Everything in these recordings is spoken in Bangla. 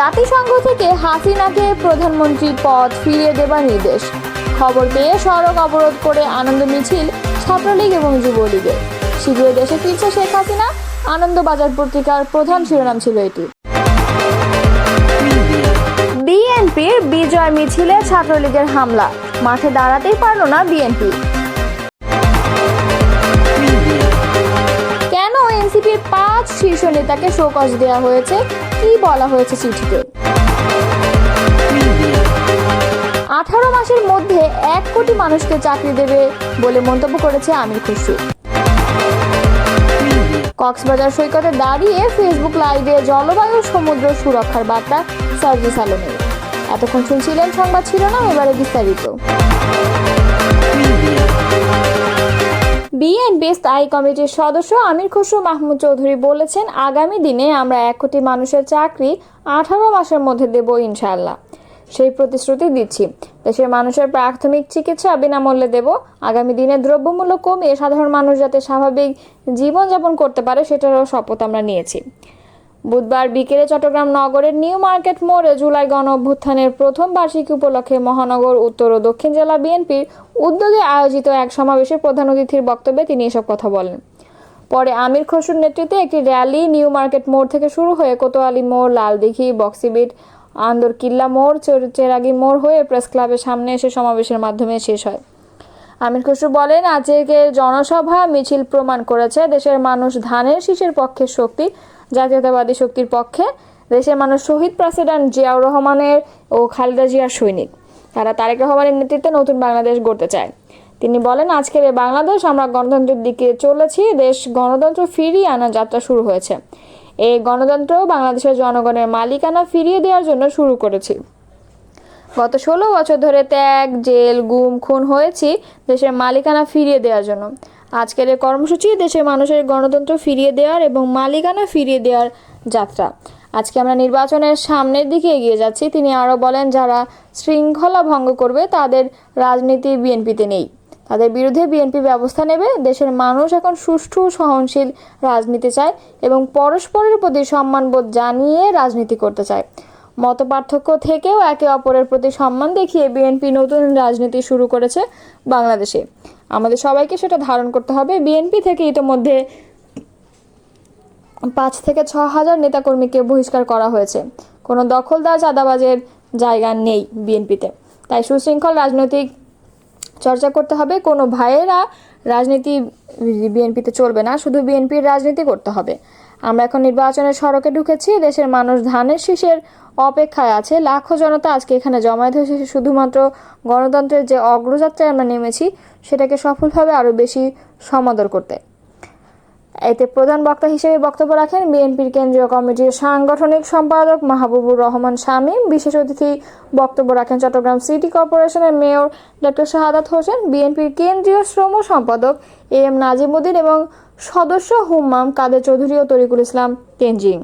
জাতিসংঘ থেকে হাসিনাকে প্রধানমন্ত্রী পদ ফিরিয়ে দেবার নির্দেশ। খবর পেয়ে সড়ক অবরোধ করে আনন্দ মিছিল, ছাত্রলীগ এবং যুবলীগের। শীঘ্রই দেশে ফিরছে শেখ হাসিনা। আনন্দবাজার পত্রিকার প্রধান শিরোনাম ছিল এটি। বিএনপির বিজয় মিছিলে ছাত্রলীগের হামলা। মাঠে দাঁড়াতেই পারল না বিএনপি। শীর্ষ নেতাকে শোকজ দেওয়া হয়েছে। কি বলা হয়েছে চিঠিতে? আঠারো মাসের মধ্যে এক কোটি মানুষকে চাকরি দেবে বলে মন্তব্য করেছে আমির খুশরু কক্সবাজার সৈকতে দাঁড়িয়ে ফেসবুক লাইভে জলবায়ু সমুদ্র সুরক্ষার বার্তা সার্জিস আলমের। এতক্ষণ শুনছিলেন সংবাদ ছিল না এবারে বিস্তারিত। বিএনপি স্থায়ী কমিটির সদস্য আমির খসরু মাহমুদ চৌধুরী বলেছেন, আগামী দিনে আমরা এক কোটি মানুষের চাকরি আঠারো মাসের মধ্যে দেব ইনশাআল্লাহ। সেই প্রতিশ্রুতি দিচ্ছি। দেশের মানুষের প্রাথমিক চিকিৎসা বিনামূল্যে দেব। আগামী দিনে দ্রব্যমূল্য কমিয়ে সাধারণ মানুষ যাতে স্বাভাবিক জীবনযাপন করতে পারে, সেটারও শপথ আমরা নিয়েছি। বুধবার বিকেলে চট্টগ্রাম নগরের নিউ মার্কেট মোড়ে জুলাই গণ অভ্যুত্থানের প্রথম বার্ষিকী উপলক্ষে মহানগর, উত্তর ও দক্ষিণ জেলা বিএনপির উদ্যোগে আয়োজিত এক সমাবেশে প্রধান অতিথির বক্তব্যে তিনি এসব কথা বলেন। পরে আমির খসরুর নেতৃত্বে একটি র্যালি নিউ মার্কেট মোড় থেকে শুরু হয়ে কোতোয়ালি মোড়, লালদিঘি, বক্সিবিট আন্দর কিল্লা মোড় চেরাগি মোড় হয়ে প্রেস ক্লাবের সামনে এসে সমাবেশের মাধ্যমে শেষ হয়। আমির খসরু বলেন, আজকের জনসভা মিছিল প্রমাণ করেছে দেশের মানুষ ধানের শীষের পক্ষে শক্তি, জাতীয়তাবাদী শক্তির পক্ষে। দেশের মানুষ শহীদ প্রেসিডেন্ট জিয়াউর রহমানের ও খালেদা জিয়ার সৈনিক। তারা তারেক রহমানের নেতৃত্বে নতুন বাংলাদেশ গড়তে চায়। তিনি বলেন আজকের এই বাংলাদেশ, আমরা গণতন্ত্রের দিকে চলেছি, দেশ গণতন্ত্র ফিরিয়ে আনার যাত্রা শুরু হয়েছে। এই গণতন্ত্র বাংলাদেশের জনগণের মালিকানা ফিরিয়ে দেওয়ার জন্য শুরু করেছি। গত ষোলো বছর ধরে ত্যাগ, জেল, গুম, খুন হয়েছি দেশের মালিকানা ফিরিয়ে দেওয়ার জন্য। আজকের এই কর্মসূচি দেশের মানুষের গণতন্ত্র ফিরিয়ে দেওয়ার এবং মালিকানা ফিরিয়ে দেওয়ার যাত্রা। আজকে আমরা নির্বাচনের সামনের দিকে এগিয়ে যাচ্ছি। তিনি আরও বলেন, যারা শৃঙ্খলা ভঙ্গ করবে, তাদের রাজনীতি বিএনপিতে নেই। তাদের বিরুদ্ধে বিএনপি ব্যবস্থা নেবে। দেশের মানুষ এখন সুষ্ঠু, সহনশীল রাজনীতি চায় এবং পরস্পরের প্রতি সম্মানবোধ জানিয়ে রাজনীতি করতে চায়। মত পার্থক্য থেকেও একে অপরের প্রতি সম্মান দেখিয়ে বিএনপি নতুন রাজনীতি শুরু করেছে বাংলাদেশে। আমাদের সবাইকে সেটা ধারণ করতে হবে। বিএনপি থেকে ইতোমধ্যে পাঁচ থেকে ছ হাজার নেতাকর্মীকে বহিষ্কার করা হয়েছে। কোনো দখলদার চাঁদাবাজের জায়গা নেই বিএনপিতে। তাই সুশৃঙ্খল রাজনৈতিক চর্চা করতে হবে। কোনো ভাইয়েরা রাজনীতি বিএনপিতে চলবে না, শুধু বিএনপির রাজনীতি করতে হবে। আমরা এখন নির্বাচনের সড়কে ঢুকেছি, দেশের মানুষ ধানের শীষের অপেক্ষায় আছে। লাখো জনতা আজকে এখানে জমায়েত হয়েছে। শুধুমাত্র গণতন্ত্রের যে অগ্রযাত্রায় আমরা নেমেছি, সেটাকে সফলভাবে আরও বেশি সমাদর করতে। এতে প্রধান বক্তা হিসেবে বক্তব্য রাখেন বিএনপির কেন্দ্রীয় কমিটির সাংগঠনিক সম্পাদক মাহবুবুর রহমান শামীম। বিশেষ অতিথি বক্তব্য রাখেন চট্টগ্রাম সিটি কর্পোরেশনের মেয়র ডক্টর শাহাদাত হোসেন, বিএনপির কেন্দ্রীয় শ্রম সম্পাদক এ এম নাজিমুদ্দিন এবং সদস্য হুম্মাম কাদের চৌধুরী ও তরিকুল ইসলাম তেনজিং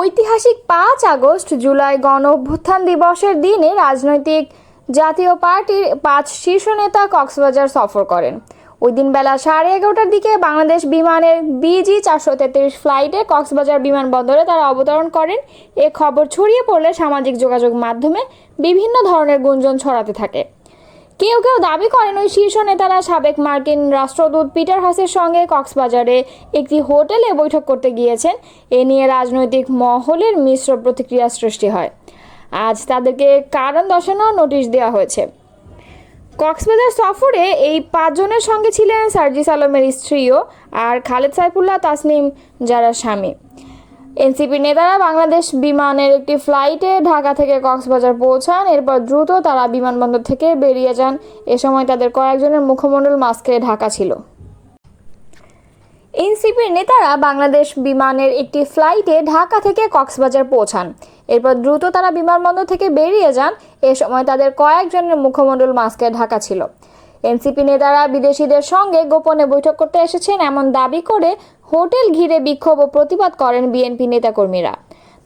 ঐতিহাসিক পাঁচ আগস্ট, জুলাই গণ অভ্যুত্থান দিবসের দিনে রাজনৈতিক জাতীয় পার্টির পাঁচ শীর্ষ নেতা কক্সবাজার সফর করেন। ওই দিন বেলা সাড়ে এগারোটার দিকে বাংলাদেশ বিমানের বিজি চারশো তেত্রিশ ফ্লাইটে কক্সবাজার বিমানবন্দরে তারা অবতরণ করেন। এ খবর ছড়িয়ে পড়লে সামাজিক যোগাযোগ মাধ্যমে বিভিন্ন ধরনের গুঞ্জন ছড়াতে থাকে। কেউ কেউ দাবি করেন, ওই শীর্ষ নেতারা সাবেক মার্কিন রাষ্ট্রদূত পিটার হাসের সঙ্গে কক্সবাজারে একটি হোটেলে বৈঠক করতে গিয়েছেন। এ নিয়ে রাজনৈতিক মহলের মিশ্র প্রতিক্রিয়া সৃষ্টি হয়। আজ তাদেরকে কারণ দর্শানোর নোটিশ দেওয়া হয়েছে। কক্সবাজার সফরে এই পাঁচজনের সঙ্গে ছিলেন সার্জিস আলমের স্ত্রীও আর খালেদ সাইফুল্লাহ তাসনিম, যারা স্বামী। এনসিপি নেতারা বাংলাদেশ বিমানের একটি ফ্লাইটে ঢাকা থেকে কক্সবাজার পৌঁছান। এরপর দ্রুত তারা বিমানবন্দর থেকে বেরিয়ে যান। এ সময় তাদের কয়েকজনের মুখমণ্ডল মাস্কে ঢাকা ছিল। এনসিপির নেতারা বাংলাদেশ বিমানের একটি ফ্লাইটে ঢাকা থেকে কক্সবাজার পৌঁছান। এরপর দ্রুত তারা বিমানবন্দর থেকে বেরিয়ে যান। এ সময় তাদের কয়েকজনের মুখমণ্ডল মাস্কে ঢাকা ছিল। এনসিপি নেতারা বিদেশিদের সঙ্গে গোপনে বৈঠক করতে এসেছেন এমন দাবি করে হোটেল ঘিরে বিক্ষোভ ও প্রতিবাদ করেন বিএনপি নেতাকর্মীরা।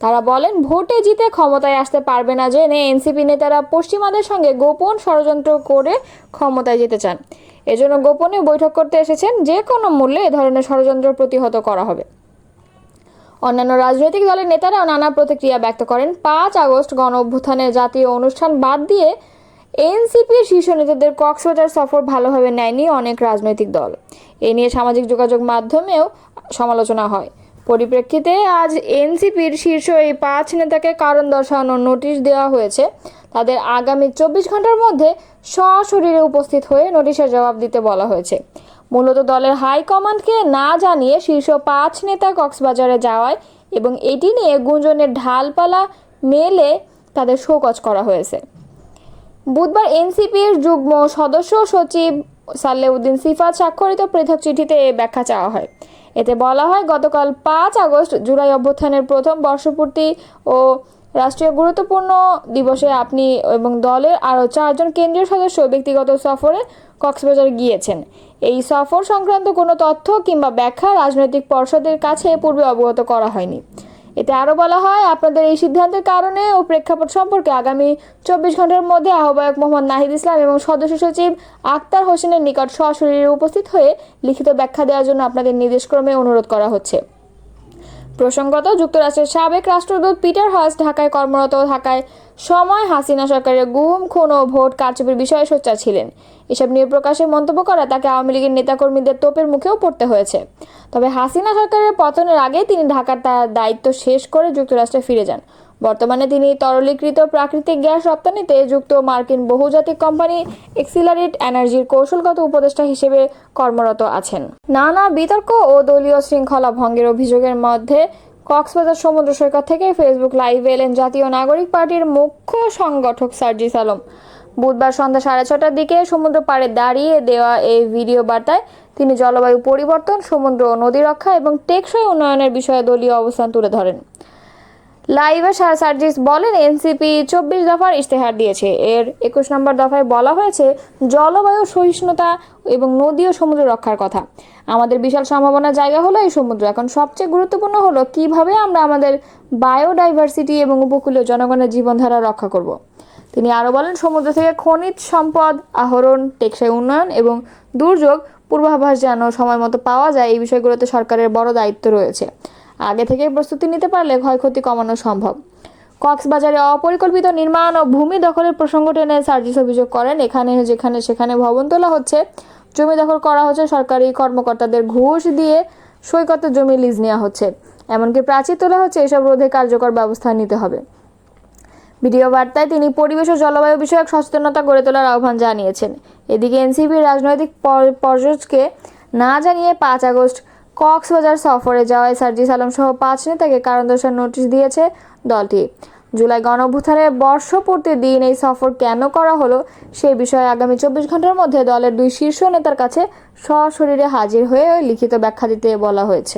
তারা বলেন, ভোটে জিতে ক্ষমতায় আসতে পারবে না জেনে এনসিপি নেতারা পশ্চিমাদের সঙ্গে গোপন ষড়যন্ত্র করে ক্ষমতায় যেতে চান। এজন্য গোপনে বৈঠক করতে এসেছেন যে কোনো মূল্যে এ ধরনের ষড়যন্ত্র প্রতিহত করা হবে। অন্যান্য রাজনৈতিক দলের নেতারাও নানা প্রতিক্রিয়া ব্যক্ত করেন। পাঁচ আগস্ট গণ অভ্যুত্থানের জাতীয় অনুষ্ঠান বাদ দিয়ে এনসিপির শীর্ষ নেতাদের কক্সবাজার সফর ভালোভাবে নেয়নি অনেক রাজনৈতিক দল। এ নিয়ে সামাজিক যোগাযোগ মাধ্যমেও সমালোচনা হয়। পরিপ্রেক্ষিতে আজ এনসিপির শীর্ষ এই পাঁচ নেতাকে কারণ দর্শানোর নোটিশ দেওয়া হয়েছে। তাদের আগামী চব্বিশ ঘণ্টার মধ্যে সশরীরে উপস্থিত হয়ে নোটিশের জবাব দিতে বলা হয়েছে। মূলত দলের হাইকমান্ডকে না জানিয়ে শীর্ষ পাঁচ নেতা কক্সবাজারে যাওয়ায় এবং এটি নিয়ে গুঞ্জনের ঢালপালা মেলে তাদের শোকজ করা হয়েছে। বুধবার এনসিপির যুগ্ম সদস্য সচিব সালেউদ্দিন সিফাত স্বাক্ষরিত পৃথক চিঠিতে এ ব্যাখ্যা চাওয়া হয়। এতে বলা হয়, গতকাল পাঁচ আগস্ট জুলাই অভ্যুত্থানের প্রথম বর্ষপূর্তি ও রাষ্ট্রীয় গুরুত্বপূর্ণ দিবসে আপনি এবং দলের আরও চারজন কেন্দ্রীয় সদস্য ব্যক্তিগত সফরে কক্সবাজার গিয়েছেন। এই সফর সংক্রান্ত কোনো তথ্য কিংবা ব্যাখ্যা রাজনৈতিক পর্ষদের কাছে পূর্বে অবগত করা হয়নি। এতে আরও বলা হয়, আপনাদের এই সিদ্ধান্তের কারণে ও প্রেক্ষাপট সম্পর্কে আগামী চব্বিশ ঘণ্টার মধ্যে আহ্বায়ক মোহাম্মদ নাহিদ ইসলাম এবং সদস্য সচিব আক্তার হোসেনের নিকট সশরীরে উপস্থিত হয়ে লিখিত ব্যাখ্যা দেওয়ার জন্য আপনাদের নির্দেশক্রমে অনুরোধ করা হচ্ছে। প্রসঙ্গত, যুক্তরাষ্ট্রের সাবেক রাষ্ট্রদূত পিটার হাস ঢাকায় কর্মরত থাকায় সময় হাসিনা সরকারের গুম, খুন ও ভোট কারচুপির বিষয়ে সোচ্চার ছিলেন। এসব নিয়ে প্রকাশে মন্তব্য করা তাকে আওয়ামী লীগের নেতাকর্মীদের তোপের মুখেও পড়তে হয়েছে। তবে হাসিনা সরকারের পতনের আগে তিনি ঢাকার তার দায়িত্ব শেষ করে যুক্তরাষ্ট্রে ফিরে যান। বর্তমানে তিনি তরলীকৃত প্রাকৃতিক গ্যাস রপ্তানিতে যুক্ত মার্কিন বহুজাতিক কোম্পানি এক্সিলারেট এনার্জির কৌশলগত উপদেষ্টা হিসেবে কর্মরত আছেন। নানা বিতর্ক ও দলীয় শৃঙ্খলা ভঙ্গের অভিযোগের মধ্যে কক্সবাজার সমুদ্র সৈকত থেকে ফেসবুক লাইভে এলেন জাতীয় নাগরিক পার্টির মুখ্য সংগঠক সার্জিস আলম। বুধবার সন্ধ্যা সাড়ে ছটার দিকে সমুদ্র পাড়ে দাঁড়িয়ে দেওয়া এই ভিডিও বার্তায় তিনি জলবায়ু পরিবর্তন, সমুদ্র ও নদী রক্ষা এবং টেকসই উন্নয়নের বিষয়ে দলীয় অবস্থান তুলে ধরেন। লাইভে সার সার্জিস বলেন, এনসিপি চব্বিশ দফার ইশতেহার দিয়েছে। এর একুশ নম্বর দফায় বলা হয়েছে, জলবায়ু সহিষ্ণুতা এবং নদী ও সমুদ্র রক্ষার কথা। আমাদের বিশাল সম্ভাবনার জায়গা হলো এই সমুদ্র। এখন সবচেয়ে গুরুত্বপূর্ণ হলো, কীভাবে আমরা আমাদের বায়োডাইভার্সিটি এবং উপকূলীয় জনগণের জীবনধারা রক্ষা করব। তিনি আরও বলেন, সমুদ্র থেকে খনিজ সম্পদ, আহরণ, টেকসই উন্নয়ন এবং দুর্যোগ পূর্বাভাস যেন সময় মতো পাওয়া যায়, এই বিষয়গুলোতে সরকারের বড় দায়িত্ব রয়েছে। আগে থেকে প্রস্তুতি নিতে পারলে ক্ষয়ক্ষতি কমানো সম্ভব। কক্সবাজারে অপরিকল্পিত নির্মাণ ও ভূমি দখলের প্রসঙ্গ টেনে সার্জিস অভিযোগ করেন, এখানে, যেখানে, সেখানে ভবন তোলা হচ্ছে। জমি দখল করা হচ্ছে, সরকারি কর্মকর্তাদের ঘুষ দিয়ে সৈকতের জমি লিজ নেওয়া হচ্ছে। এমনকি প্রাচীর তোলা হচ্ছে, এসব রোধে কার্যকর ব্যবস্থা নিতে হবে। ভিডিও বার্তায় তিনি পরিবেশ ও জলবায়ু বিষয়ক সচেতনতা গড়ে তোলার আহ্বান জানিয়েছেন। এদিকে এনসিপির রাজনৈতিক পর- পর্যটকে না জানিয়ে পাঁচ আগস্ট কক্সবাজার সফরে যাওয়ায় সার্জিস আলম সহ পাঁচ নেতাকে কারণ দর্শার নোটিশ দিয়েছে দলটি। জুলাই গণঅভ্যুত্থানের বর্ষপূর্তি দিন এই সফর কেন করা হলো সে বিষয়ে আগামী চব্বিশ ঘণ্টার মধ্যে দলের দুই শীর্ষ নেতার কাছে সশরীরে হাজির হয়ে লিখিত ব্যাখ্যা দিতে বলা হয়েছে।